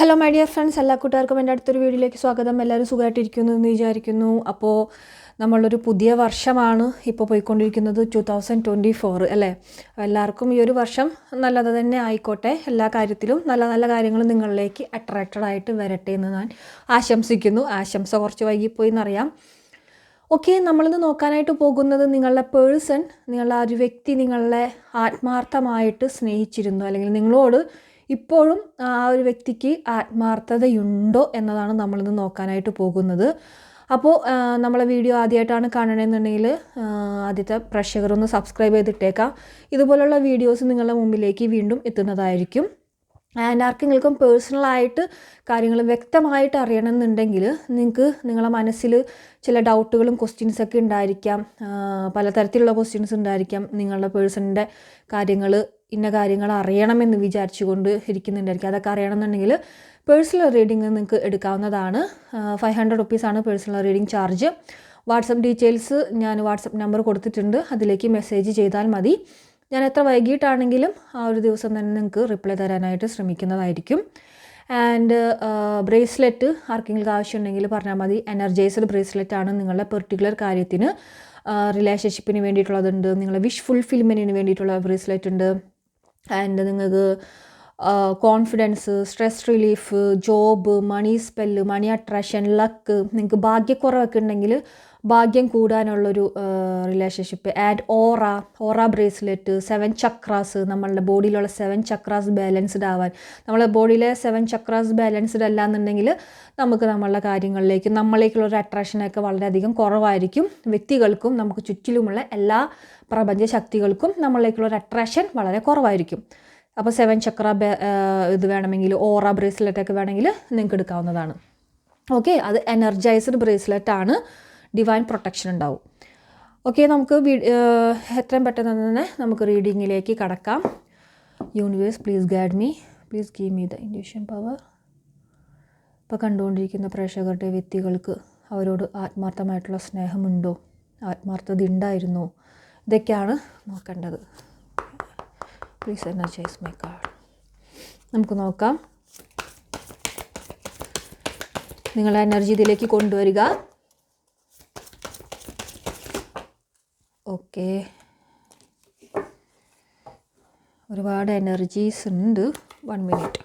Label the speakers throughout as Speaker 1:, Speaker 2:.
Speaker 1: Hello my dear friends എല്ലാ കൂട്ടുകാർക്കും എന്റെ അടുത്തൊരു വീഡിയോയിലേക്ക് സ്വാഗതം. എല്ലാവരും സുഖമായിട്ടിരിക്കുന്നു എന്ന് വിചാരിക്കുന്നു. അപ്പോൾ നമ്മളൊരു പുതിയ വർഷമാണ് ഇപ്പോൾ പോയിക്കൊണ്ടിരിക്കുന്നത് ടു തൗസൻഡ് ട്വന്റി ഫോർ അല്ലേ? എല്ലാവർക്കും ഈ ഒരു വർഷം നല്ലത് തന്നെ ആയിക്കോട്ടെ. എല്ലാ കാര്യത്തിലും നല്ല നല്ല കാര്യങ്ങൾ നിങ്ങളിലേക്ക് അട്രാക്റ്റഡ് ആയിട്ട് വരട്ടെ എന്ന് ഞാൻ ആശംസിക്കുന്നു. ആശംസ കുറച്ച് വൈകിപ്പോയി എന്നറിയാം. ഓക്കെ നമ്മളിന്ന് നോക്കാനായിട്ട് പോകുന്നത് നിങ്ങളുടെ പേഴ്സൺ നിങ്ങളുടെ ആ ഒരു വ്യക്തി നിങ്ങളെ ആത്മാർത്ഥമായിട്ട് സ്നേഹിച്ചിരുന്നു. അല്ലെങ്കിൽ നിങ്ങളോട് ഇപ്പോഴും ആ ഒരു വ്യക്തിക്ക് ആത്മാർത്ഥതയുണ്ടോ എന്നതാണ് നമ്മളിന്ന് നോക്കാനായിട്ട് പോകുന്നത്. അപ്പോൾ നമ്മളെ വീഡിയോ ആദ്യമായിട്ടാണ് കാണണമെന്നുണ്ടെങ്കിൽ ആദ്യത്തെ പ്രേക്ഷകരൊന്ന് സബ്സ്ക്രൈബ് ചെയ്തിട്ടേക്കാം. ഇതുപോലുള്ള വീഡിയോസ് നിങ്ങളുടെ മുമ്പിലേക്ക് വീണ്ടും എത്തുന്നതായിരിക്കും. ആൻഡ് ആർക്കെങ്കിലും പേഴ്സണലായിട്ട് കാര്യങ്ങൾ വ്യക്തമായിട്ട് അറിയണമെന്നുണ്ടെങ്കിൽ നിങ്ങൾക്ക് നിങ്ങളെ മനസ്സിൽ ചില ഡൗട്ടുകളും ക്വസ്റ്റ്യൻസൊക്കെ ഉണ്ടായിരിക്കാം. പലതരത്തിലുള്ള ക്വസ്റ്റ്യൻസ് ഉണ്ടായിരിക്കാം. നിങ്ങളുടെ പേഴ്സണിന്റെ കാര്യങ്ങൾ ഇന്ന കാര്യങ്ങൾ അറിയണമെന്ന് വിചാരിച്ചുകൊണ്ട് ഇരിക്കുന്നുണ്ടായിരിക്കും. അതൊക്കെ അറിയണമെന്നുണ്ടെങ്കിൽ പേഴ്സണൽ റീഡിംഗ് നിങ്ങൾക്ക് എടുക്കാവുന്നതാണ്. ഫൈവ് ഹൺഡ്രഡ് റുപ്പീസാണ് personal reading charge WhatsApp details ഞാൻ വാട്സപ്പ് നമ്പർ കൊടുത്തിട്ടുണ്ട്. അതിലേക്ക് മെസ്സേജ് ചെയ്താൽ മതി. ഞാൻ എത്ര വൈകിട്ടാണെങ്കിലും ആ ഒരു ദിവസം തന്നെ നിങ്ങൾക്ക് റിപ്ലൈ തരാനായിട്ട് ശ്രമിക്കുന്നതായിരിക്കും. ആൻഡ് ബ്രേസ്ലെറ്റ് ആർക്കെങ്കിലും ആവശ്യമുണ്ടെങ്കിൽ പറഞ്ഞാൽ മതി. എനർജൈസ്ഡ് ബ്രേസ്ലെറ്റ് ആണ് നിങ്ങളുടെ പെർട്ടിക്കുലർ കാര്യത്തിന് റിലേഷൻഷിപ്പിന് വേണ്ടിയിട്ടുള്ളതുണ്ട്. നിങ്ങളുടെ വിഷ് ഫുൾഫിൽമെന്റിന് വേണ്ടിയിട്ടുള്ള ബ്രേസ്ലെറ്റ് ഉണ്ട്. ആൻഡ് നിങ്ങൾക്ക് confidence stress relief job money spell money attraction luck നിങ്ങൾക്ക് ഭാഗ്യക്കുറവൊക്കെ ഉണ്ടെങ്കിൽ ഭാഗ്യം കൂടാനുള്ളൊരു relationship and aura aura bracelet seven chakras നമ്മളുടെ ബോഡിയിലുള്ള സെവൻ ചക്രാസ് ബാലൻസ്ഡ് ആവാൻ. നമ്മളെ ബോഡിയിലെ സെവൻ ചക്രാസ് ബാലൻസ്ഡ് അല്ല എന്നുണ്ടെങ്കിൽ നമുക്ക് നമ്മളുടെ കാര്യങ്ങളിലേക്ക് നമ്മളിലേക്കുള്ള ഒരു അട്രാക്ഷനൊക്കെ വളരെയധികം കുറവായിരിക്കും. വ്യക്തികൾക്കും നമുക്ക് ചുറ്റിലുമുള്ള എല്ലാ പ്രപഞ്ച ശക്തികൾക്കും നമ്മളിലേക്കുള്ള ഒരു അട്രാക്ഷൻ വളരെ കുറവായിരിക്കും. അപ്പോൾ സെവൻ ചക്ര ഇത് വേണമെങ്കിൽ ഓറ ബ്രേസ്ലെറ്റ് ഒക്കെ വേണമെങ്കിൽ നിങ്ങൾക്ക് എടുക്കാവുന്നതാണ്. ഓക്കെ അത് എനർജൈസ്ഡ് ബ്രേസ്ലെറ്റ് ആണ്. ഡിവൈൻ പ്രൊട്ടക്ഷൻ ഉണ്ടാവും. ഓക്കെ നമുക്ക് എത്രയും പെട്ടെന്ന് തന്നെ നമുക്ക് റീഡിങ്ങിലേക്ക് കടക്കാം. Universe please guide me please give me the intuition power ഇപ്പോൾ കണ്ടുകൊണ്ടിരിക്കുന്ന പ്രേക്ഷകരുടെ വ്യക്തികൾക്ക് അവരോട് ആത്മാർത്ഥമായിട്ടുള്ള സ്നേഹമുണ്ടോ? ആത്മാർത്ഥത ഉണ്ടായിരുന്നോ? ഇതൊക്കെയാണ് നോക്കേണ്ടത്. പ്ലീസ് എനർജൈസ് മൈ കാർഡ് നമുക്ക് നോക്കാം. നിങ്ങളുടെ എനർജി ഇതിലേക്ക് കൊണ്ടുവരിക. ഓക്കെ. ഒരുപാട് എനർജീസ് ഉണ്ട്. വൺ മിനിറ്റ്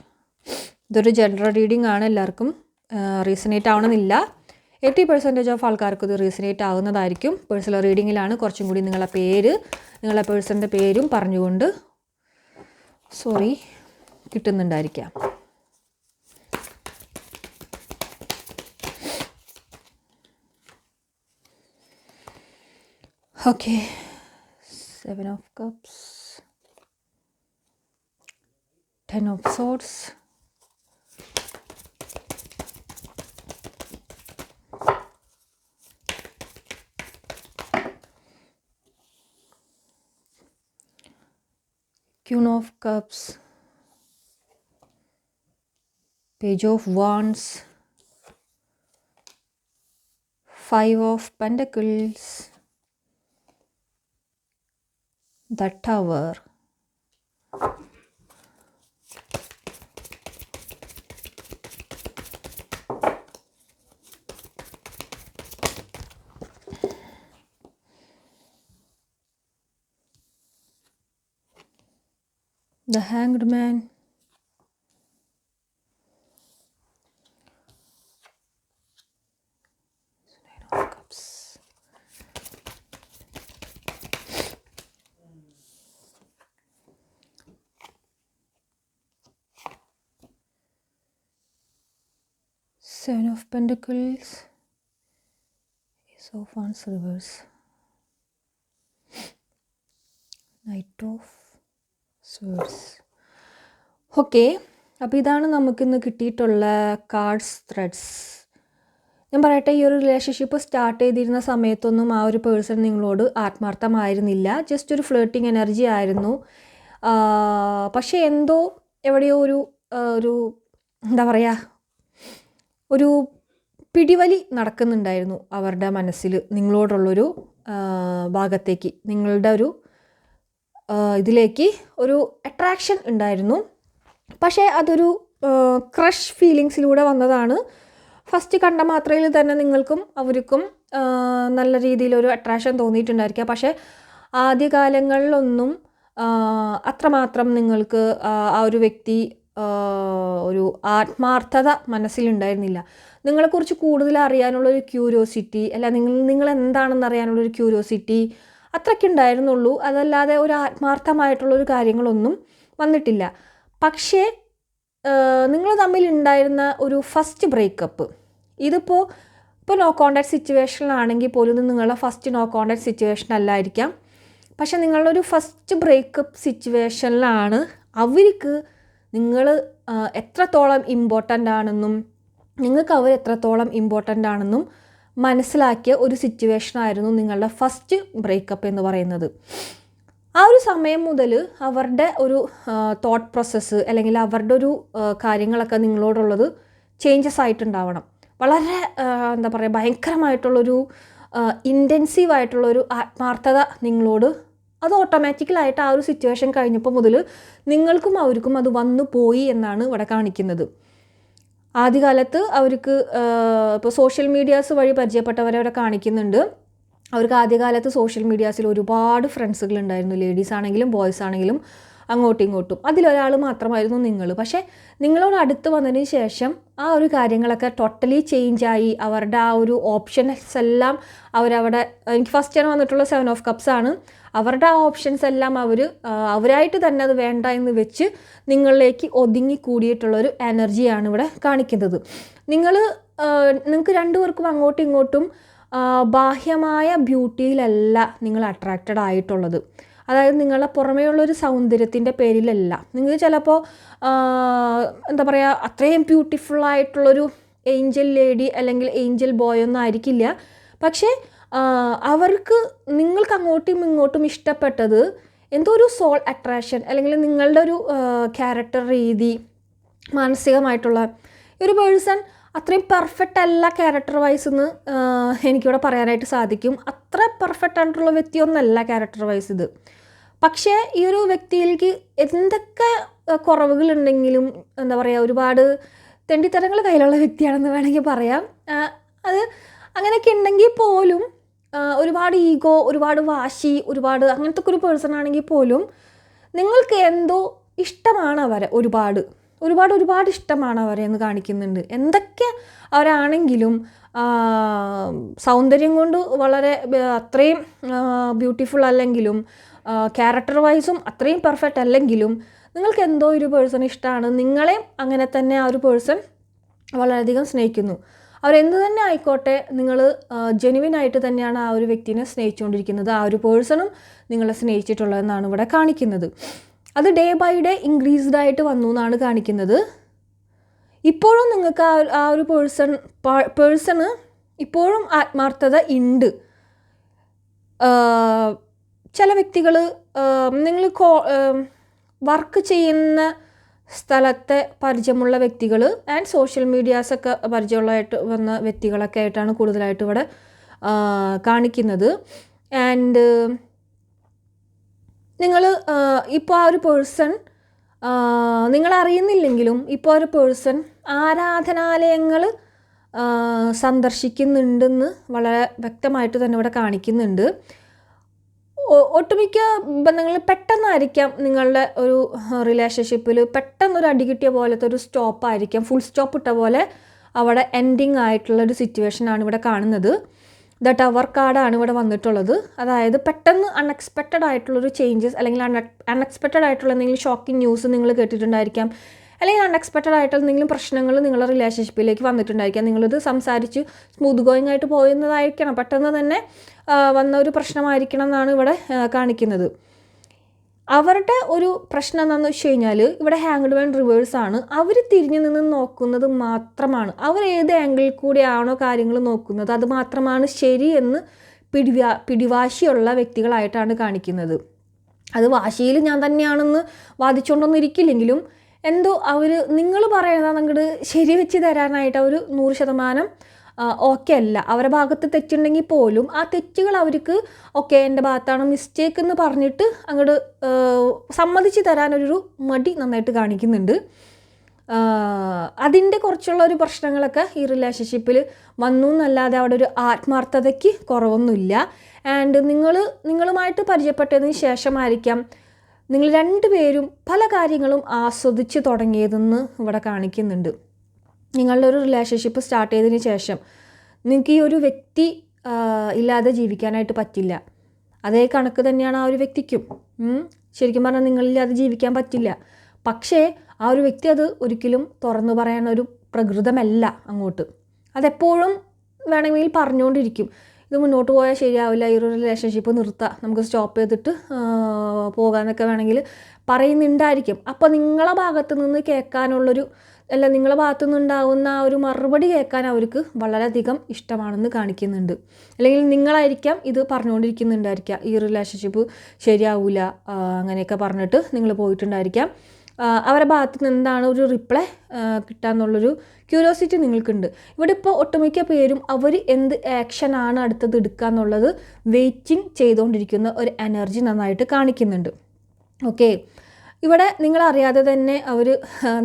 Speaker 1: ഇതൊരു ജനറൽ റീഡിംഗ് ആണ് എല്ലാവർക്കും. റീസണേറ്റ് ആവണമെന്നില്ല. എയ്റ്റി പെർസെന്റേജ് ഓഫ് ആൾക്കാർക്ക് ഇത് റീസണേറ്റ് ആകുന്നതായിരിക്കും പേഴ്സണൽ റീഡിങ്ങിലാണ് കുറച്ചും കൂടി നിങ്ങളെ പേര് നിങ്ങളെ പേഴ്സണിന്റെ പേരും പറഞ്ഞുകൊണ്ട് സോറി കിട്ടുന്നുണ്ടായിരിക്കാം. Okay, Seven of Cups, Ten of Swords, Queen of Cups, Page of Wands, Five of Pentacles the Tower, the Hanged Man, Pentacles, Ace of Wands reverse, Knight of Swords. Okay അപ്പോൾ ഇതാണ് നമുക്കിന്ന് കിട്ടിയിട്ടുള്ള cards threads ഞാൻ പറയട്ടെ ഈ ഒരു relationship start ചെയ്തിരുന്ന സമയത്തൊന്നും ആ ഒരു പേഴ്സൺ നിങ്ങളോട് ആത്മാർത്ഥമായിരുന്നില്ല. ജസ്റ്റ് ഒരു ഫ്ലേട്ടിങ് എനർജി ആയിരുന്നു. പക്ഷേ എന്തോ എവിടെയോ ഒരു ഒരു എന്താ പറയുക ഒരു പിടിവലി നടക്കുന്നുണ്ടായിരുന്നു അവരുടെ മനസ്സിൽ നിങ്ങളോടുള്ളൊരു ഭാഗത്തേക്ക്. നിങ്ങളുടെ ഒരു ഇതിലേക്ക് ഒരു അട്രാക്ഷൻ ഉണ്ടായിരുന്നു. പക്ഷേ അതൊരു ക്രഷ് ഫീലിങ്സിലൂടെ വന്നതാണ്. ഫസ്റ്റ് കണ്ട മാത്രയിൽ തന്നെ നിങ്ങൾക്കും അവർക്കും നല്ല രീതിയിലൊരു അട്രാക്ഷൻ തോന്നിയിട്ടുണ്ടായിരിക്കുക പക്ഷേ ആദ്യകാലങ്ങളിലൊന്നും അത്രമാത്രം നിങ്ങൾക്ക് ആ ഒരു വ്യക്തി ഒരു ആത്മാർത്ഥത മനസ്സിലുണ്ടായിരുന്നില്ല. നിങ്ങളെക്കുറിച്ച് കൂടുതൽ അറിയാനുള്ളൊരു ക്യൂരിയോസിറ്റി അല്ല നിങ്ങൾ നിങ്ങൾ എന്താണെന്ന് അറിയാനുള്ളൊരു ക്യൂരിയോസിറ്റി അത്രയ്ക്ക് ഉണ്ടായിരുന്നുള്ളൂ. അതല്ലാതെ ഒരു ആത്മാർത്ഥമായിട്ടുള്ളൊരു കാര്യങ്ങളൊന്നും വന്നിട്ടില്ല. പക്ഷേ നിങ്ങൾ തമ്മിൽ ഉണ്ടായിരുന്ന ഒരു ഫസ്റ്റ് ബ്രേക്കപ്പ് ഇതിപ്പോൾ ഇപ്പോൾ നോ കോണ്ടാക്ട് സിറ്റുവേഷനിലാണെങ്കിൽ പോലും നിങ്ങളുടെ ഫസ്റ്റ് നോ കോണ്ടാക്ട് സിറ്റുവേഷൻ അല്ലായിരിക്കാം. പക്ഷേ നിങ്ങളുടെ ഒരു ഫസ്റ്റ് ബ്രേക്കപ്പ് സിറ്റുവേഷനിലാണ് അവർക്ക് നിങ്ങൾ എത്രത്തോളം ഇമ്പോർട്ടന്റ് ആണെന്നും നിങ്ങൾക്ക് അവർ എത്രത്തോളം ഇമ്പോർട്ടന്റ് ആണെന്നും മനസ്സിലാക്കിയ ഒരു സിറ്റുവേഷൻ ആയിരുന്നു നിങ്ങളുടെ ഫസ്റ്റ് ബ്രേക്കപ്പ് എന്ന് പറയുന്നത്. ആ ഒരു സമയം മുതൽ അവരുടെ ഒരു തോട്ട് പ്രോസസ്സ് അല്ലെങ്കിൽ അവരുടെ ഒരു കാര്യങ്ങളൊക്കെ നിങ്ങളോടുള്ളത് ചേഞ്ചസ് ആയിട്ടുണ്ടാവണം. വളരെ എന്താ പറയുക ഭയങ്കരമായിട്ടുള്ളൊരു ഇന്റൻസീവായിട്ടുള്ളൊരു ആത്മാർത്ഥത നിങ്ങളോട് അത് ഓട്ടോമാറ്റിക്കലായിട്ട് ആ ഒരു സിറ്റുവേഷൻ കഴിഞ്ഞപ്പോൾ മുതൽ നിങ്ങൾക്കും അവർക്കും അത് വന്നു പോയി എന്നാണ് ഇവിടെ കാണിക്കുന്നത്. ആദ്യകാലത്ത് അവർക്ക് ഇപ്പോൾ സോഷ്യൽ മീഡിയാസ് വഴി പരിചയപ്പെട്ടവരെ അവിടെ കാണിക്കുന്നുണ്ട്. അവർക്ക് ആദ്യകാലത്ത് സോഷ്യൽ മീഡിയാസിൽ ഒരുപാട് ഫ്രണ്ട്സുകൾ ഉണ്ടായിരുന്നു. ലേഡീസ് ആണെങ്കിലും ബോയ്സ് ആണെങ്കിലും. അങ്ങോട്ടും ഇങ്ങോട്ടും അതിലൊരാൾ മാത്രമായിരുന്നു നിങ്ങൾ. പക്ഷേ നിങ്ങളോട് അടുത്ത് വന്നതിന് ശേഷം ആ ഒരു കാര്യങ്ങളൊക്കെ ടോട്ടലി ചേഞ്ചായി അവരുടെ ആ ഒരു ഓപ്ഷൻസ് എല്ലാം അവരവിടെ എനിക്ക് ഫസ്റ്റ് ഇയർ വന്നിട്ടുള്ള സെവൻ ഓഫ് കപ്സ് ആണ്. അവരുടെ ആ ഓപ്ഷൻസ് എല്ലാം അവർ അവരായിട്ട് തന്നെ അത് വേണ്ട എന്ന് വെച്ച് നിങ്ങളിലേക്ക് ഒതുങ്ങി കൂടിയിട്ടുള്ളൊരു എനർജിയാണ് ഇവിടെ കാണിക്കുന്നത്. നിങ്ങൾ നിങ്ങൾക്ക് രണ്ടുപേർക്കും അങ്ങോട്ടും ഇങ്ങോട്ടും ബാഹ്യമായ ബ്യൂട്ടിയിലല്ല നിങ്ങൾ അട്രാക്റ്റഡ് ആയിട്ടുള്ളത്. അതായത് നിങ്ങളുടെ പുറമേയുള്ളൊരു സൗന്ദര്യത്തിന്റെ പേരിലല്ല. നിങ്ങൾ ചിലപ്പോൾ എന്താ പറയുക അത്രയും ബ്യൂട്ടിഫുൾ ആയിട്ടുള്ളൊരു ഏഞ്ചൽ ലേഡി അല്ലെങ്കിൽ ഏഞ്ചൽ ബോയ് ഒന്നും ആയിരിക്കില്ല. പക്ഷേ അവർക്ക് നിങ്ങൾക്ക് അങ്ങോട്ടും ഇങ്ങോട്ടും ഇഷ്ടപ്പെട്ടത് എന്തോ ഒരു സോൾ അട്രാക്ഷൻ അല്ലെങ്കിൽ നിങ്ങളുടെ ഒരു ക്യാരക്ടർ രീതി മാനസികമായിട്ടുള്ള ഒരു പേഴ്സൺ അത്രയും പെർഫെക്റ്റ് അല്ല ക്യാരക്ടർ വൈസ് എന്ന് എനിക്കിവിടെ പറയാനായിട്ട് സാധിക്കും. അത്ര പെർഫെക്റ്റ് ആയിട്ടുള്ള വ്യക്തിയൊന്നല്ല ക്യാരക്ടർ വൈസ് ഇത്. പക്ഷേ ഈ ഒരു വ്യക്തിയിലേക്ക് എന്തൊക്കെ കുറവുകളുണ്ടെങ്കിലും എന്താ പറയുക ഒരുപാട് തെണ്ടിത്തരങ്ങൾ കയ്യിലുള്ള വ്യക്തിയാണെന്ന് വേണമെങ്കിൽ പറയാം. അത് അങ്ങനെയൊക്കെ ഉണ്ടെങ്കിൽ പോലും ഒരുപാട് ഈഗോ ഒരുപാട് വാശി ഒരുപാട് അങ്ങനത്തെ ഒരു പേഴ്സൺ ആണെങ്കിൽ പോലും നിങ്ങൾക്ക് എന്തോ ഇഷ്ടമാണ് അവരെ ഒരുപാട്. ഒരുപാട് ഒരുപാട് ഇഷ്ടമാണ് അവരെ എന്ന് കാണിക്കുന്നുണ്ട്. എന്തൊക്കെ അവരാണെങ്കിലും സൗന്ദര്യം കൊണ്ട് വളരെ അത്രയും ബ്യൂട്ടിഫുൾ അല്ലെങ്കിലും ക്യാരക്ടർ വൈസും അത്രയും പെർഫെക്റ്റ് അല്ലെങ്കിലും നിങ്ങൾക്ക് എന്തോ ഒരു പേഴ്സൺ ഇഷ്ടമാണ്. നിങ്ങളെയും അങ്ങനെ തന്നെ ആ ഒരു പേഴ്സൺ വളരെയധികം സ്നേഹിക്കുന്നു. അവരെന്ത് തന്നെ ആയിക്കോട്ടെ നിങ്ങൾ ജെനുവിൻ ആയിട്ട് തന്നെയാണ് ആ ഒരു വ്യക്തിനെ സ്നേഹിച്ചുകൊണ്ടിരിക്കുന്നത്. ആ ഒരു പേഴ്സണും നിങ്ങളെ സ്നേഹിച്ചിട്ടുള്ളതെന്നാണ് ഇവിടെ കാണിക്കുന്നത്. അത് ഡേ ബൈ ഡേ ഇൻക്രീസ്ഡ് ആയിട്ട് വന്നു എന്നാണ് കാണിക്കുന്നത്. ഇപ്പോഴും നിങ്ങൾക്ക് ആ ആ ഒരു പേഴ്സൺ പേഴ്സണ് ഇപ്പോഴും ആത്മാർത്ഥത ഉണ്ട്. ചില വ്യക്തികൾ നിങ്ങൾ കോ വർക്ക് ചെയ്യുന്ന സ്ഥലത്തെ പരിചയമുള്ള വ്യക്തികൾ ആൻഡ് സോഷ്യൽ മീഡിയാസൊക്കെ പരിചയമുള്ളതായിട്ട് വന്ന വ്യക്തികളൊക്കെ ആയിട്ടാണ് കൂടുതലായിട്ട് ഇവിടെ കാണിക്കുന്നത്. ആൻഡ് നിങ്ങൾ ഇപ്പോൾ ആ ഒരു പേഴ്സൺ നിങ്ങളറിയുന്നില്ലെങ്കിലും ഇപ്പോൾ ഒരു പേഴ്സൺ ആരാധനാലയങ്ങൾ സന്ദർശിക്കുന്നുണ്ടെന്ന് വളരെ വ്യക്തമായിട്ട് തന്നെ ഇവിടെ കാണിക്കുന്നുണ്ട്. ഒട്ടുമിക്ക ബന്ധങ്ങളിൽ പെട്ടെന്നായിരിക്കാം നിങ്ങളുടെ ഒരു റിലേഷൻഷിപ്പിൽ പെട്ടെന്നൊരു അടി കിട്ടിയ പോലത്തെ ഒരു സ്റ്റോപ്പ് ആയിരിക്കാം. ഫുൾ സ്റ്റോപ്പ് ഇട്ട പോലെ അവിടെ എൻഡിങ് ആയിട്ടുള്ള ഒരു സിറ്റുവേഷനാണ് ഇവിടെ കാണുന്നത്. ദ ടവർ കാർഡാണ് ഇവിടെ വന്നിട്ടുള്ളത്. അതായത് പെട്ടെന്ന് അൺഎക്സ്പെക്റ്റഡ് ആയിട്ടുള്ളൊരു ചേഞ്ചസ് അല്ലെങ്കിൽ അൺഎക്സ്പെക്റ്റഡ് ആയിട്ടുള്ള എന്തെങ്കിലും ഷോക്കിംഗ് ന്യൂസ് നിങ്ങൾ കേട്ടിട്ടുണ്ടായിരിക്കാം. അല്ലെങ്കിൽ അൺഎക്സ്പെക്റ്റഡ് ആയിട്ടുള്ള എന്തെങ്കിലും പ്രശ്നങ്ങൾ നിങ്ങളുടെ റിലേഷൻഷിപ്പിലേക്ക് വന്നിട്ടുണ്ടായിരിക്കാം. നിങ്ങളിത് സംസാരിച്ച് സ്മൂത്ത് ഗോയിങ് ആയിട്ട് പോയുന്നതായിരിക്കണം പെട്ടെന്ന് തന്നെ വന്ന ഒരു പ്രശ്നമായിരിക്കണം എന്നാണ് ഇവിടെ കാണിക്കുന്നത്. അവരുടെ ഒരു പ്രശ്നം എന്താണെന്ന് വെച്ച് കഴിഞ്ഞാൽ ഇവിടെ ഹാങ്ഡ് മാൻ റിവേഴ്സ് ആണ്. അവർ തിരിഞ്ഞു നിന്ന് നോക്കുന്നത് മാത്രമാണ്. അവർ ഏത് ആംഗിളിൽ കൂടിയാണോ കാര്യങ്ങൾ നോക്കുന്നത് അത് മാത്രമാണ് ശരി എന്ന് പിടിവാ പിടിവാശിയുള്ള വ്യക്തികളായിട്ടാണ് കാണിക്കുന്നത്. അത് വാശിയിൽ ഞാൻ തന്നെയാണെന്ന് വാദിച്ചുകൊണ്ടൊന്നും ഇരിക്കില്ലെങ്കിലും എന്തോ അവർ നിങ്ങൾ പറയുന്നത് അങ്ങോട്ട് ശരി വെച്ച് തരാനായിട്ട് അവർ നൂറ് ശതമാനം ഓക്കെ അല്ല. അവരുടെ ഭാഗത്ത് തെറ്റുണ്ടെങ്കിൽ പോലും ആ തെറ്റുകൾ അവർക്ക് ഓക്കെ എന്റെ ഭാഗത്താണ് മിസ്റ്റേക്ക് എന്ന് പറഞ്ഞിട്ട് അങ്ങോട്ട് സമ്മതിച്ച് തരാനൊരു മടി നന്നായിട്ട് കാണിക്കുന്നുണ്ട്. അതിന്റെ കുറച്ചുള്ള ഒരു പ്രശ്നങ്ങളൊക്കെ ഈ റിലേഷൻഷിപ്പിൽ വന്നു എന്നല്ലാതെ അവിടെ ഒരു ആത്മാർത്ഥതയ്ക്ക് കുറവൊന്നുമില്ല. ആൻഡ് നിങ്ങൾ നിങ്ങളുമായിട്ട് പരിചയപ്പെട്ടതിന് ശേഷമായിരിക്കാം നിങ്ങൾ രണ്ടുപേരും പല കാര്യങ്ങളും ആസ്വദിച്ച് തുടങ്ങിയതെന്ന് ഇവിടെ കാണിക്കുന്നുണ്ട്. നിങ്ങളുടെ ഒരു റിലേഷൻഷിപ്പ് സ്റ്റാർട്ട് ചെയ്തതിന് ശേഷം നിങ്ങൾക്ക് ഈ ഒരു വ്യക്തി ഇല്ലാതെ ജീവിക്കാനായിട്ട് പറ്റില്ല. അതേ കണക്ക് തന്നെയാണ് ആ ഒരു വ്യക്തിക്കും. ശരിക്കും പറഞ്ഞാൽ നിങ്ങളില്ലാതെ ജീവിക്കാൻ പറ്റില്ല. പക്ഷേ ആ ഒരു വ്യക്തി അത് ഒരിക്കലും തുറന്നു പറയാൻ ഒരു പ്രകൃതമല്ല അങ്ങോട്ട്. അതെപ്പോഴും വേണമെങ്കിൽ പറഞ്ഞുകൊണ്ടിരിക്കും. ഇത് മുന്നോട്ട് പോയാൽ ശരിയാവില്ല ഈ ഒരു റിലേഷൻഷിപ്പ് നിർത്താം. നമുക്ക് സ്റ്റോപ്പ് ചെയ്തിട്ട് പോകാമെന്നൊക്കെ വേണമെങ്കിൽ പറയുന്നുണ്ടായിരിക്കും. അപ്പോൾ നിങ്ങളെ ഭാഗത്ത് നിന്ന് കേൾക്കാനുള്ളൊരു അല്ല നിങ്ങളെ ഭാഗത്തു ഉണ്ടാകുന്ന ആ ഒരു മറുപടി കേൾക്കാൻ അവർക്ക് വളരെയധികം ഇഷ്ടമാണെന്ന് കാണിക്കുന്നുണ്ട്. അല്ലെങ്കിൽ നിങ്ങളായിരിക്കാം ഇത് പറഞ്ഞുകൊണ്ടിരിക്കുന്നുണ്ടായിരിക്കാം. ഈ റിലേഷൻഷിപ്പ് ശരിയാവില്ല അങ്ങനെയൊക്കെ പറഞ്ഞിട്ട് നിങ്ങൾ പോയിട്ടുണ്ടായിരിക്കാം. അവരുടെ ഭാഗത്ത് നിന്ന് എന്താണ് ഒരു റിപ്ലൈ കിട്ടാന്നുള്ളൊരു ക്യൂരിയോസിറ്റി നിങ്ങൾക്കുണ്ട്. ഇവിടെ ഇപ്പോൾ ഒട്ടുമിക്ക പേരും അവർ എന്ത് ആക്ഷനാണ് അടുത്തത് എടുക്കുക എന്നുള്ളത് വെയിറ്റിംഗ് ചെയ്തുകൊണ്ടിരിക്കുന്ന ഒരു എനർജി നന്നായിട്ട് കാണിക്കുന്നുണ്ട്. ഓക്കെ ഇവിടെ നിങ്ങളറിയാതെ തന്നെ അവർ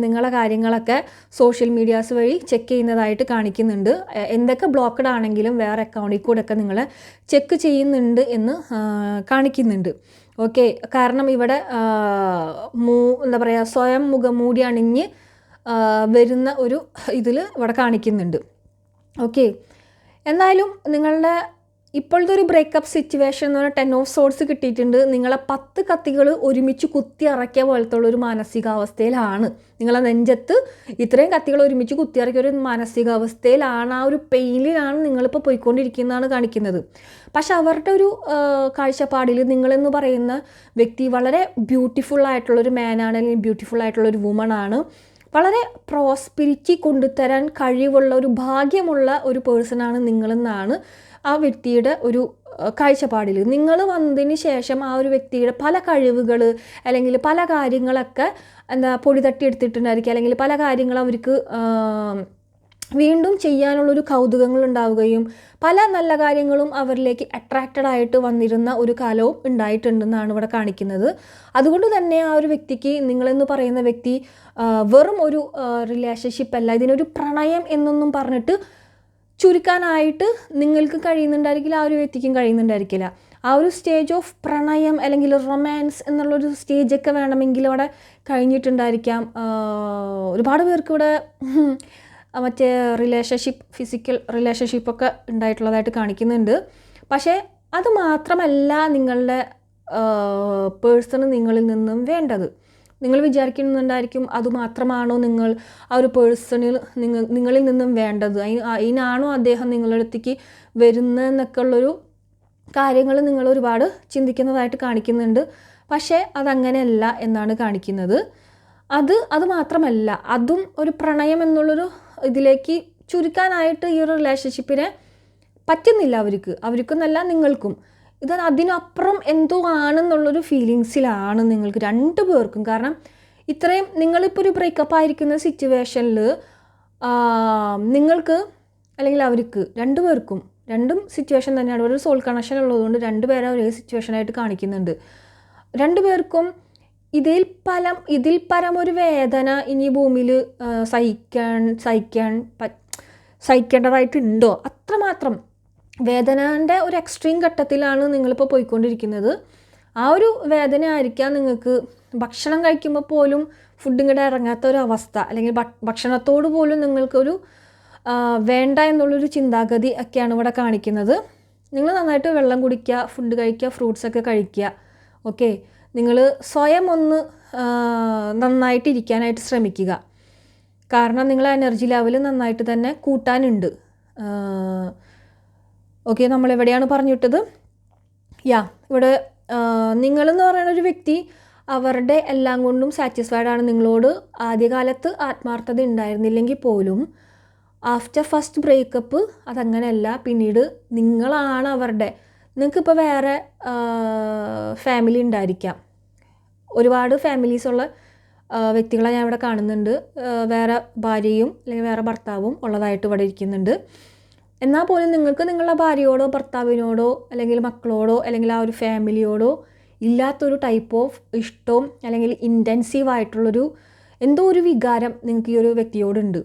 Speaker 1: നിങ്ങളുടെ കാര്യങ്ങളൊക്കെ സോഷ്യൽ മീഡിയാസ് വഴി ചെക്ക് ചെയ്യുന്നതായിട്ട് കാണിക്കുന്നുണ്ട്. എന്തൊക്കെ ബ്ലോക്കഡ് ആണെങ്കിലും വേറെ അക്കൗണ്ടിൽ കൂടെ ഒക്കെ നിങ്ങളെ ചെക്ക് ചെയ്യുന്നുണ്ട് എന്ന് കാണിക്കുന്നുണ്ട്. ഓക്കെ കാരണം ഇവിടെ മൂ എന്താ പറയുക സ്വയം മുഖമൂടി അണിഞ്ഞ് വരുന്ന ഒരു ഇതിൽ ഇവിടെ കാണിക്കുന്നുണ്ട്. ഓക്കെ എന്തായാലും നിങ്ങളുടെ ഇപ്പോഴത്തെ ഒരു ബ്രേക്കപ്പ് സിറ്റുവേഷൻ എന്ന് പറഞ്ഞാൽ ടെൻ ഓഫ് സോഡ്സ് കിട്ടിയിട്ടുണ്ട്. നിങ്ങളെ പത്ത് കത്തികൾ ഒരുമിച്ച് കുത്തി ഇറക്കിയ പോലത്തെ ഒരു മാനസികാവസ്ഥയിലാണ്. നിങ്ങളെ നെഞ്ചത്ത് ഇത്രയും കത്തികൾ ഒരുമിച്ച് കുത്തി ഇറക്കിയ ഒരു മാനസികാവസ്ഥയിലാണ്. ആ ഒരു പെയിനിലാണ് നിങ്ങളിപ്പോൾ പോയിക്കൊണ്ടിരിക്കുന്നതാണ് കാണിക്കുന്നത്. പക്ഷെ അവരുടെ ഒരു കാഴ്ചപ്പാടിൽ നിങ്ങളെന്ന് പറയുന്ന വ്യക്തി വളരെ ബ്യൂട്ടിഫുൾ ആയിട്ടുള്ള ആയിട്ടുള്ളൊരു മാനാണ് അല്ലെങ്കിൽ ബ്യൂട്ടിഫുൾ ആയിട്ടുള്ള ഒരു വുമൺ ആണ്. വളരെ പ്രോസ്പിരിറ്റി കൊണ്ടുതരാൻ കഴിവുള്ള ഒരു ഭാഗ്യമുള്ള ഒരു പേഴ്സണാണ് നിങ്ങളെന്നാണ് ആ വ്യക്തിയുടെ ഒരു കാഴ്ചപ്പാടിൽ. നിങ്ങൾ വന്നതിന് ശേഷം ആ ഒരു വ്യക്തിയുടെ പല കഴിവുകൾ അല്ലെങ്കിൽ പല കാര്യങ്ങളൊക്കെ എന്താ പൊടി തട്ടി എടുത്തിട്ടുണ്ടായിരിക്കും അല്ലെങ്കിൽ പല കാര്യങ്ങൾ അവർക്ക് വീണ്ടും ചെയ്യാനുള്ളൊരു കൗതുകങ്ങൾ ഉണ്ടാവുകയും പല നല്ല കാര്യങ്ങളും അവരിലേക്ക് അട്രാക്റ്റഡ് ആയിട്ട് വന്നിരുന്ന ഒരു കാലവും ഉണ്ടായിട്ടുണ്ടെന്നാണ് ഇവിടെ കാണിക്കുന്നത്. അതുകൊണ്ട് തന്നെ ആ ഒരു വ്യക്തിക്ക് നിങ്ങളെന്ന് പറയുന്ന വ്യക്തി വെറും ഒരു റിലേഷൻഷിപ്പ് അല്ല ഇതിനൊരു പ്രണയം എന്നൊന്നും പറഞ്ഞിട്ട് ചുരുക്കാനായിട്ട് നിങ്ങൾക്ക് കഴിയുന്നുണ്ടായിരിക്കില്ല ആ ഒരു വ്യക്തിക്കും കഴിയുന്നുണ്ടായിരിക്കില്ല. ആ ഒരു സ്റ്റേജ് ഓഫ് പ്രണയം അല്ലെങ്കിൽ റൊമാൻസ് എന്നുള്ളൊരു സ്റ്റേജൊക്കെ വേണമെങ്കിൽ അവിടെ കഴിഞ്ഞിട്ടുണ്ടായിരിക്കാം. ഒരുപാട് പേർക്ക് ഇവിടെ മറ്റേ റിലേഷൻഷിപ്പ് ഫിസിക്കൽ റിലേഷൻഷിപ്പൊക്കെ ഉണ്ടായിട്ടുള്ളതായിട്ട് കാണിക്കുന്നുണ്ട്. പക്ഷേ അത് മാത്രമല്ല നിങ്ങളുടെ പേഴ്സണ് നിങ്ങളിൽ നിന്നും വേണ്ടത്. നിങ്ങൾ വിചാരിക്കുന്നുണ്ടായിരിക്കും അതുമാത്രമാണോ നിങ്ങൾ ആ ഒരു പേഴ്സണിൽ നിങ്ങൾ നിങ്ങളിൽ നിന്നും വേണ്ടത്. അതിന് അതിനാണോ അദ്ദേഹം നിങ്ങളുടെ അടുത്തേക്ക് വരുന്നതെന്നൊക്കെ ഉള്ളൊരു കാര്യങ്ങൾ നിങ്ങൾ ഒരുപാട് ചിന്തിക്കുന്നതായിട്ട് കാണിക്കുന്നുണ്ട്. പക്ഷേ അതങ്ങനെയല്ല എന്നാണ് കാണിക്കുന്നത്. അത് അത് മാത്രമല്ല അതും ഒരു പ്രണയം എന്നുള്ളൊരു ഇതിലേക്ക് ചുരുക്കാനായിട്ട് ഈ ഒരു റിലേഷൻഷിപ്പിനെ പറ്റുന്നില്ല അവർക്ക്. അവർക്കെന്നല്ല നിങ്ങൾക്കും. ഇത് അതിനപ്പുറം എന്തോ ആണെന്നുള്ളൊരു ഫീലിങ്സിലാണ് നിങ്ങൾക്ക് രണ്ട് പേർക്കും. കാരണം ഇത്രയും നിങ്ങളിപ്പോൾ ഒരു ബ്രേക്കപ്പ് ആയിരിക്കുന്ന സിറ്റുവേഷനിൽ നിങ്ങൾക്ക് അല്ലെങ്കിൽ അവർക്ക് രണ്ടു പേർക്കും രണ്ടും സിറ്റുവേഷൻ തന്നെയാണ്. ഒരു സോൾ കണക്ഷൻ ഉള്ളതുകൊണ്ട് രണ്ടുപേരെ ഒരേ സിറ്റുവേഷനായിട്ട് കാണിക്കുന്നുണ്ട്. രണ്ടു പേർക്കും ഇതിൽ പലം ഇതിൽ പരം ഒരു വേദന ഇനി ഭൂമിയിൽ സഹിക്കാൻ സഹിക്കാൻ സഹിക്കേണ്ടതായിട്ടുണ്ടോ? അത്രമാത്രം വേദനന്റെ ഒരു എക്സ്ട്രീം ഘട്ടത്തിലാണ് നിങ്ങളിപ്പോൾ പോയിക്കൊണ്ടിരിക്കുന്നത്. ആ ഒരു വേദന ആയിരിക്കാം നിങ്ങൾക്ക് ഭക്ഷണം കഴിക്കുമ്പോൾ പോലും ഫുഡ് ഇങ്ങോട്ട് ഇറങ്ങാത്ത ഒരു അവസ്ഥ. അല്ലെങ്കിൽ ഭക്ഷണത്തോട് പോലും നിങ്ങൾക്കൊരു വേണ്ട എന്നുള്ളൊരു ചിന്താഗതി ഒക്കെയാണ് ഇവിടെ കാണിക്കുന്നത്. നിങ്ങൾ നന്നായിട്ട് വെള്ളം കുടിക്കുക ഫുഡ് കഴിക്കുക ഫ്രൂട്ട്സൊക്കെ കഴിക്കുക. ഓക്കെ നിങ്ങൾ സ്വയം ഒന്ന് നന്നായിട്ട് ഇരിക്കാനായിട്ട് ശ്രമിക്കുക. കാരണം നിങ്ങളെ എനർജി ലെവൽ നന്നായിട്ട് തന്നെ കൂട്ടാനുണ്ട്. ഓക്കെ നമ്മൾ എവിടെയാണ് പറഞ്ഞിട്ടത്? യാ ഇവിടെ നിങ്ങളെന്ന് പറയുന്ന ഒരു വ്യക്തി അവരുടെ എല്ലാം കൊണ്ടും സാറ്റിസ്ഫൈഡ് ആണ്. നിങ്ങളോട് ആദ്യകാലത്ത് ആത്മാർത്ഥത ഉണ്ടായിരുന്നില്ലെങ്കിൽ പോലും ആഫ്റ്റർ ഫസ്റ്റ് ബ്രേക്കപ്പ് അതങ്ങനെയല്ല. പിന്നീട് നിങ്ങളാണ് അവരുടെ. നിങ്ങൾക്കിപ്പോൾ വേറെ ഫാമിലി ഉണ്ടായിരിക്കാം. ഒരുപാട് ഫാമിലീസുള്ള വ്യക്തികളെ ഞാൻ ഇവിടെ കാണുന്നുണ്ട്. വേറെ ഭാര്യയും അല്ലെങ്കിൽ വേറെ ഭർത്താവും ഉള്ളതായിട്ട് ഇവിടെ ഇരിക്കുന്നുണ്ട്. എന്നാൽ പോലും നിങ്ങൾക്ക് നിങ്ങളുടെ ഭാര്യയോടോ ഭർത്താവിനോടോ അല്ലെങ്കിൽ മക്കളോടോ അല്ലെങ്കിൽ ആ ഒരു ഫാമിലിയോടോ ഇല്ലാത്തൊരു ടൈപ്പ് ഓഫ് ഇഷ്ടവും അല്ലെങ്കിൽ ഇന്റൻസീവ് ആയിട്ടുള്ളൊരു എന്തോ ഒരു വികാരം നിങ്ങൾക്ക് ഈ ഒരു വ്യക്തിയോടുണ്ട്.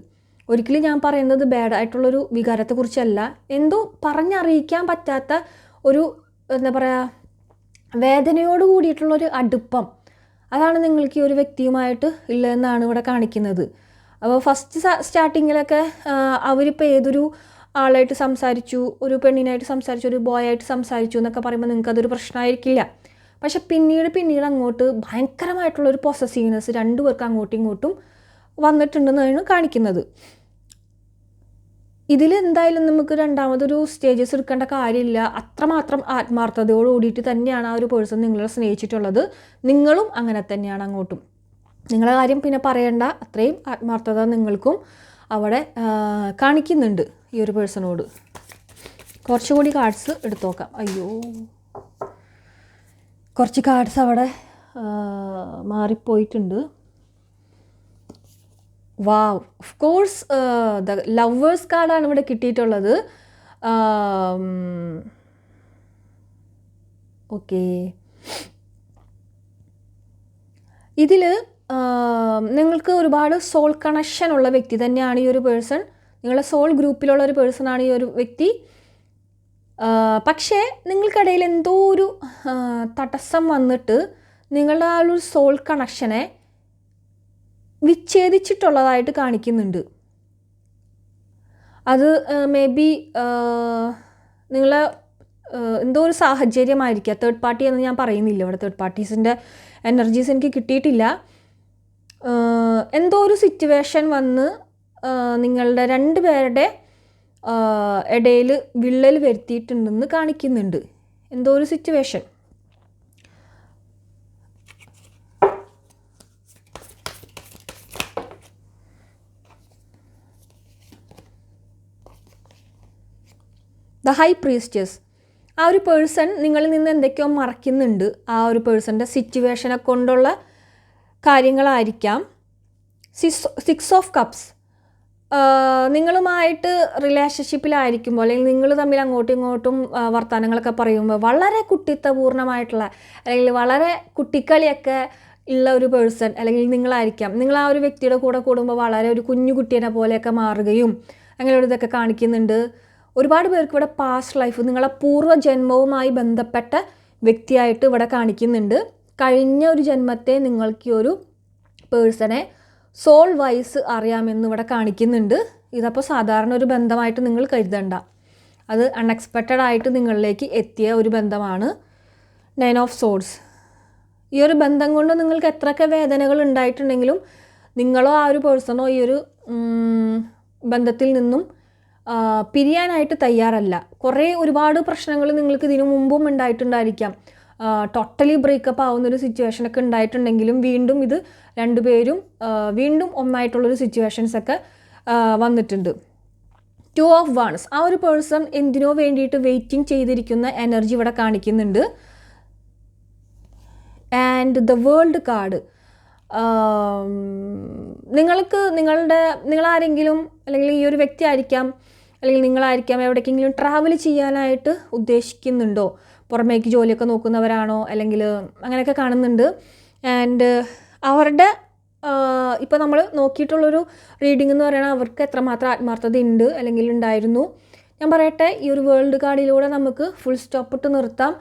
Speaker 1: ഒരിക്കലും ഞാൻ പറയുന്നത് ബാഡായിട്ടുള്ളൊരു വികാരത്തെക്കുറിച്ചല്ല. എന്തോ പറഞ്ഞറിയിക്കാൻ പറ്റാത്ത ഒരു എന്താ പറയുക വേദനയോട് കൂടിയിട്ടുള്ളൊരു അടുപ്പം അതാണ് നിങ്ങൾക്ക് ഈ ഒരു വ്യക്തിയുമായിട്ട് ഉള്ളതെന്നാണ് ഇവിടെ കാണിക്കുന്നത്. അപ്പോൾ ഫസ്റ്റ് സ്റ്റാർട്ടിങ്ങിലൊക്കെ അവരിപ്പോൾ ഏതൊരു ആളായിട്ട് സംസാരിച്ചു ഒരു പെണ്ണിനായിട്ട് സംസാരിച്ചു ഒരു ബോയ് ആയിട്ട് സംസാരിച്ചു എന്നൊക്കെ പറയുമ്പോൾ നിങ്ങൾക്ക് അതൊരു പ്രശ്നമായിരിക്കില്ല പക്ഷെ പിന്നീട് പിന്നീട് അങ്ങോട്ട് ഭയങ്കരമായിട്ടുള്ളൊരു പൊസസീവ്നെസ് രണ്ടു പേർക്ക് അങ്ങോട്ടും ഇങ്ങോട്ടും വന്നിട്ടുണ്ടെന്നാണ് കാണിക്കുന്നത്. ഇതിൽ എന്തായാലും നമുക്ക് രണ്ടാമതൊരു സ്റ്റേജസ് എടുക്കേണ്ട കാര്യമില്ല. അത്രമാത്രം ആത്മാർത്ഥതയോട് കൂടിയിട്ട് തന്നെയാണ് ആ ഒരു പേഴ്സൺ നിങ്ങളെ സ്നേഹിച്ചിട്ടുള്ളത്. നിങ്ങളും അങ്ങനെ തന്നെയാണ് അങ്ങോട്ടും. നിങ്ങളെ കാര്യം പിന്നെ പറയേണ്ട. അത്രയും ആത്മാർത്ഥത നിങ്ങൾക്കും. അവിടെ കാണിക്കുന്നുണ്ട് ഈ ഒരു പേഴ്സണോട്. കുറച്ചുകൂടി കാർഡ്സ് എടുത്തു നോക്കാം അയ്യോ. കുറച്ച് കാർഡ്സ് അവിടെ മാറിപ്പോയിട്ടുണ്ട്. Wow. Of course the lovers കാർഡാണ് ഇവിടെ കിട്ടിയിട്ടുള്ളത്. ഓക്കേ. ഇതിൽ നിങ്ങൾക്ക് ഒരുപാട് സോൾ കണക്ഷൻ ഉള്ള വ്യക്തി തന്നെയാണ് ഈ ഒരു പേഴ്സൺ നിങ്ങളുടെ സോൾ ഗ്രൂപ്പിലുള്ള ഒരു പേഴ്സണാണ് ഈ ഒരു വ്യക്തി. പക്ഷേ നിങ്ങൾക്കിടയിൽ എന്തോ ഒരു തടസ്സം വന്നിട്ട് നിങ്ങളുടെ ആ ഒരു സോൾ കണക്ഷനെ വിച്ഛേദിച്ചിട്ടുള്ളതായിട്ട് കാണിക്കുന്നുണ്ട്. അത് മേ ബി നിങ്ങളെ എന്തോ ഒരു സാഹചര്യമായിരിക്കുക തേർഡ് പാർട്ടി എന്ന് ഞാൻ പറയുന്നില്ല. ഇവിടെ തേർഡ് പാർട്ടീസിന്റെ എനർജീസ് എനിക്ക് കിട്ടിയിട്ടില്ല. എന്തോ ഒരു സിറ്റുവേഷൻ വന്ന് നിങ്ങളുടെ രണ്ട് പേരുടെ ഇടയിൽ വിള്ളൽ വരുത്തിയിട്ടുണ്ടെന്ന് കാണിക്കുന്നുണ്ട്. എന്തോ ഒരു സിറ്റുവേഷൻ ദ ഹൈ പ്രീസ്റ്റേഴ്സ് ആ ഒരു പേഴ്സൺ നിങ്ങളിൽ നിന്ന് എന്തൊക്കെയോ മറക്കുന്നുണ്ട് ആ ഒരു പേഴ്സന്റെ സിറ്റുവേഷനെ കൊണ്ടുള്ള കാര്യങ്ങളായിരിക്കാം. സിക്സ് സിക്സ് ഓഫ് കപ്സ് നിങ്ങളുമായിട്ട് റിലേഷൻഷിപ്പിലായിരിക്കുമ്പോൾ അല്ലെങ്കിൽ നിങ്ങൾ തമ്മിൽ അങ്ങോട്ടും ഇങ്ങോട്ടും വർത്തമാനങ്ങളൊക്കെ പറയുമ്പോൾ വളരെ കുട്ടിത്തപൂർണമായിട്ടുള്ള അല്ലെങ്കിൽ വളരെ കുട്ടിക്കളിയൊക്കെ ഉള്ള ഒരു പേഴ്സൺ അല്ലെങ്കിൽ നിങ്ങളായിരിക്കാം. നിങ്ങൾ ആ ഒരു വ്യക്തിയുടെ കൂടെ കൂടുമ്പോൾ വളരെ ഒരു കുഞ്ഞു കുട്ടീനെ പോലെയൊക്കെ മാറുകയും അങ്ങനെ ഒരു ഇതൊക്കെ കാണിക്കുന്നുണ്ട്. ഒരുപാട് പേർക്ക് ഇവിടെ പാസ്റ്റ് ലൈഫ് നിങ്ങളെ പൂർവജന്മവുമായി ബന്ധപ്പെട്ട വ്യക്തിയായിട്ട് ഇവിടെ കാണിക്കുന്നുണ്ട്. കഴിഞ്ഞ ഒരു ജന്മത്തെ നിങ്ങൾക്ക് ഒരു പേഴ്സണെ സോൾ വൈസ് അറിയാമെന്ന് ഇവിടെ കാണിക്കുന്നുണ്ട്. ഇതപ്പോൾ സാധാരണ ഒരു ബന്ധമായിട്ട് നിങ്ങൾ കരുതണ്ട. അത് അൺഎക്സ്പെക്റ്റഡ് ആയിട്ട് നിങ്ങളിലേക്ക് എത്തിയ ഒരു ബന്ധമാണ് നയൻ ഓഫ് സോൾസ് ഈ ഒരു ബന്ധം കൊണ്ട് നിങ്ങൾക്ക് എത്രയൊക്കെ വേദനകൾ ഉണ്ടായിട്ടുണ്ടെങ്കിലും നിങ്ങളോ ആ ഒരു പേഴ്സണോ ഈ ഒരു ബന്ധത്തിൽ നിന്നും പിരിയാനായിട്ട് തയ്യാറല്ല. കുറേ ഒരുപാട് പ്രശ്നങ്ങൾ നിങ്ങൾക്ക് ഇതിനു മുമ്പും ഉണ്ടായിട്ടുണ്ടായിരിക്കാം. ടോട്ടലി ബ്രേക്കപ്പ് ആവുന്ന ഒരു സിറ്റുവേഷനൊക്കെ ഉണ്ടായിട്ടുണ്ടെങ്കിലും വീണ്ടും ഇത് രണ്ടുപേരും വീണ്ടും ഒന്നായിട്ടുള്ളൊരു സിറ്റുവേഷൻസൊക്കെ വന്നിട്ടുണ്ട്. ടു ഓഫ് വൺസ് ആ ഒരു പേഴ്സൺ എന്തിനോ വേണ്ടിയിട്ട് വെയിറ്റിംഗ് ചെയ്തിരിക്കുന്ന എനർജി ഇവിടെ കാണിക്കുന്നുണ്ട്. ആൻഡ് ദ വേൾഡ് കാർഡ് നിങ്ങൾക്ക് നിങ്ങളുടെ നിങ്ങളാരെങ്കിലും അല്ലെങ്കിൽ ഈ ഒരു വ്യക്തി ആയിരിക്കാം അല്ലെങ്കിൽ നിങ്ങളായിരിക്കാം എവിടേക്കെങ്കിലും ട്രാവൽ ചെയ്യാനായിട്ട് ഉദ്ദേശിക്കുന്നുണ്ടോ? പുറമേക്ക് ജോലിയൊക്കെ നോക്കുന്നവരാണോ? അല്ലെങ്കിൽ അങ്ങനെയൊക്കെ കാണുന്നുണ്ട്. ആൻഡ് അവരുടെ ഇപ്പോൾ നമ്മൾ നോക്കിയിട്ടുള്ളൊരു റീഡിംഗ് എന്ന് പറയുന്നത് അവർക്ക് എത്രമാത്രം ആത്മാർത്ഥത ഉണ്ട് അല്ലെങ്കിൽ ഉണ്ടായിരുന്നു. ഞാൻ പറയട്ടെ ഈ ഒരു വേൾഡ് കാർഡിലൂടെ നമുക്ക് ഫുൾ സ്റ്റോപ്പ് ഇട്ട് നിർത്താം.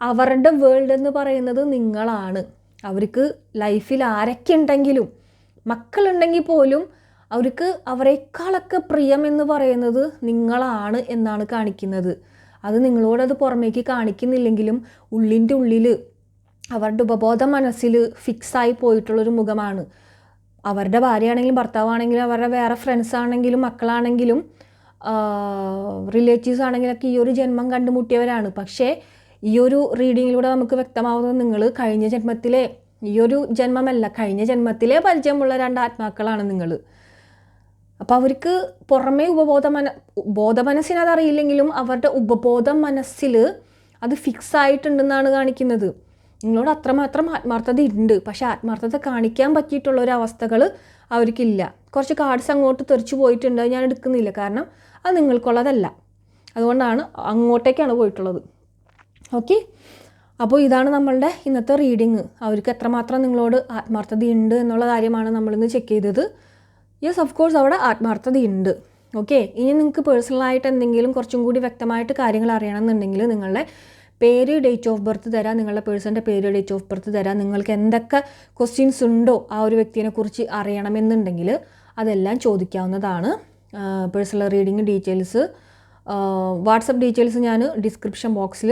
Speaker 1: അവരുടെ വേൾഡ് എന്ന് പറയുന്നത് നിങ്ങളാണ്. അവർക്ക് ലൈഫിൽ ആരൊക്കെ ഉണ്ടെങ്കിലും മക്കളുണ്ടെങ്കിൽ പോലും അവർക്ക് അവരെക്കാളൊക്കെ പ്രിയം എന്ന് പറയുന്നത് നിങ്ങളാണ് എന്നാണ് കാണിക്കുന്നത്. അത് നിങ്ങളോടത് പുറമേക്ക് കാണിക്കുന്നില്ലെങ്കിലും ഉള്ളിന്റെ ഉള്ളിൽ അവരുടെ ഉപബോധ മനസ്സിൽ ഫിക്സായി പോയിട്ടുള്ളൊരു മുഖമാണ്. അവരുടെ ഭാര്യയാണെങ്കിലും ഭർത്താവാണെങ്കിലും അവരുടെ വേറെ ഫ്രണ്ട്സ് ആണെങ്കിലും മക്കളാണെങ്കിലും റിലേറ്റീവ്സ് ആണെങ്കിലൊക്കെ ഈ ഒരു ജന്മം കണ്ടുമുട്ടിയവരാണ്. പക്ഷേ ഈ ഒരു റീഡിങ്ങിലൂടെ നമുക്ക് വ്യക്തമാവുന്നത് നിങ്ങൾ കഴിഞ്ഞ ജന്മത്തിലെ ഈ ഒരു ജന്മമല്ല കഴിഞ്ഞ ജന്മത്തിലെ പരിചയമുള്ള രണ്ട് ആത്മാക്കളാണ് നിങ്ങൾ അപ്പോൾ അവർക്ക് പുറമേ ഉപബോധ മന ബോധമനസ്സിന് അതറിയില്ലെങ്കിലും അവരുടെ ഉപബോധ മനസ്സിൽ അത് ഫിക്സ് ആയിട്ടുണ്ടെന്നാണ് കാണിക്കുന്നത്. നിങ്ങളോട് അത്രമാത്രം ആത്മാർത്ഥത ഉണ്ട് പക്ഷെ ആത്മാർത്ഥത കാണിക്കാൻ പറ്റിയിട്ടുള്ള ഒരു അവസ്ഥകൾ അവർക്കില്ല. കുറച്ച് കാർഡ്സ് അങ്ങോട്ട് തെറിച്ചു പോയിട്ടുണ്ട് ഞാൻ എടുക്കുന്നില്ല. കാരണം അത് നിങ്ങൾക്കുള്ളതല്ല. അതുകൊണ്ടാണ് അങ്ങോട്ടേക്കാണ് പോയിട്ടുള്ളത്. ഓക്കെ? അപ്പോൾ ഇതാണ് നമ്മളുടെ ഇന്നത്തെ റീഡിങ് അവർക്ക് എത്രമാത്രം നിങ്ങളോട് ആത്മാർത്ഥതയുണ്ട് എന്നുള്ള കാര്യമാണ് നമ്മളിന്ന് ചെക്ക് ചെയ്തത്. യെസ് ഓഫ് കോഴ്സ് അവിടെ ആത്മാർത്ഥതയുണ്ട്. ഓക്കെ ഇനി നിങ്ങൾക്ക് പേഴ്സണലായിട്ട് എന്തെങ്കിലും കുറച്ചും കൂടി വ്യക്തമായിട്ട് കാര്യങ്ങൾ അറിയണമെന്നുണ്ടെങ്കിൽ നിങ്ങളുടെ പേര് ഡേറ്റ് ഓഫ് ബർത്ത് തരാം നിങ്ങളുടെ പേഴ്സന്റെ പേര് ഡേറ്റ് ഓഫ് ബർത്ത് തരാം. നിങ്ങൾക്ക് എന്തൊക്കെ ക്വസ്റ്റ്യൻസ് ഉണ്ടോ ആ ഒരു വ്യക്തിനെ കുറിച്ച് അറിയണമെന്നുണ്ടെങ്കിൽ അതെല്ലാം ചോദിക്കാവുന്നതാണ്. Personal reading details WhatsApp details ഞാൻ ഡിസ്ക്രിപ്ഷൻ ബോക്സിൽ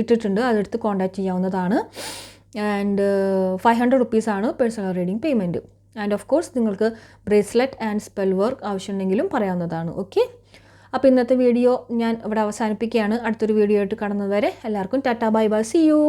Speaker 1: ഇട്ടിട്ടുണ്ട്. അതെടുത്ത് കോൺടാക്റ്റ് ചെയ്യാവുന്നതാണ്. ആൻഡ് ഫൈവ് ഹൺഡ്രഡ് റുപ്പീസാണ് personal reading payment and of course നിങ്ങൾക്ക് ബ്രേസ്ലെറ്റ് ആൻഡ് സ്പെൽ വർക്ക് ആവശ്യമുണ്ടെങ്കിലും പറയാവുന്നതാണ് ഓക്കെ അപ്പോൾ ഇന്നത്തെ വീഡിയോ ഞാൻ ഇവിടെ അവസാനിപ്പിക്കുകയാണ്. അടുത്തൊരു വീഡിയോ ആയിട്ട് കാണുന്നത് വരെ എല്ലാവർക്കും Tata bye bye see U